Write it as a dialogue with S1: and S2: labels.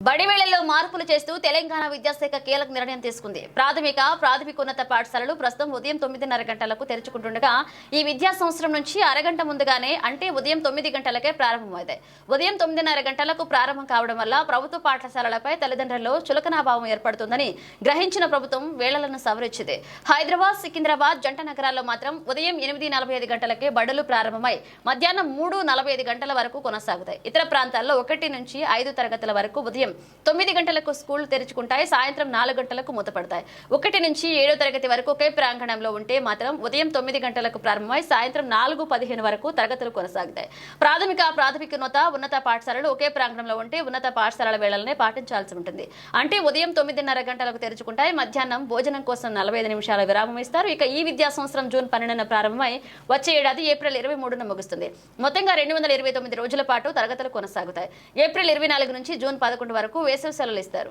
S1: బడివేళల్లో మార్పులు చేస్తూ తెలంగాణ విద్యాశాఖ కీలక నిర్ణయం తీసుకుంది. ప్రాథమిక ప్రాథమికోన్నత పాఠశాలలు ప్రస్తుతం ఉదయం తొమ్మిదిన్నర గంటలకు తెరుచుకుంటుండగా ఈ విద్యా సంవత్సరం నుంచి అరగంట ముందుగానే అంటే ఉదయం తొమ్మిది గంటలకే ప్రారంభమవుతాయి ఉదయం తొమ్మిదిన్నర గంటలకు ప్రారంభం కావడం వల్ల ప్రభుత్వ పాఠశాలలపై తల్లిదండ్రుల్లో చులకనాభావం ఏర్పడుతుందని గ్రహించిన ప్రభుత్వం వేళలను సవరించింది. హైదరాబాద్ సికింద్రాబాద్ జంట నగరాల్లో మాత్రం ఉదయం ఎనిమిది నలభై ఐదు గంటలకే బడులు ప్రారంభమై మధ్యాహ్నం మూడు నలభై ఐదు గంటల వరకు కొనసాగుతాయి. ఇతర ప్రాంతాల్లో ఒకటి నుంచి ఐదు తరగతుల వరకు ఉదయం తొమ్మిది గంటలకు స్కూల్ తెరుచుకుంటాయి సాయంత్రం నాలుగు గంటలకు మూతపడతాయి. ఒకటి నుంచి ఏడో తరగతి వరకు ఒకే ప్రాంగణంలో ఉంటే మాత్రం ఉదయం తొమ్మిది గంటలకు ప్రారంభమై సాయంత్రం నాలుగు పదిహేను వరకు తరగతులు కొనసాగుతాయి. ప్రాథమిక ప్రాథమికోన్నత ఉన్నత పాఠశాలలు ఒకే ప్రాంగణంలో ఉంటే ఉన్నత పాఠశాలల వేళలనే పాటించాల్సి ఉంటుంది. అంటే ఉదయం తొమ్మిదిన్నర గంటలకు తెరుచుకుంటాయి మధ్యాహ్నం భోజనం కోసం నలభై ఐదు నిమిషాల విరామం ఇస్తారు. ఇక ఈ విద్యా సంవత్సరం జూన్ పన్నెండున ప్రారంభమై వచ్చే ఏడాది ఏప్రిల్ ఇరవై మూడున ముగుస్తుంది. మొత్తంగా రెండు వందల ఇరవై తొమ్మిది రోజుల పాటు తరగతులు కొనసాగుతాయి. ఏప్రిల్ ఇరవై నాలుగు నుంచి జూన్ పదకొండు వరకు వేసవి సెలవులు ఇస్తారు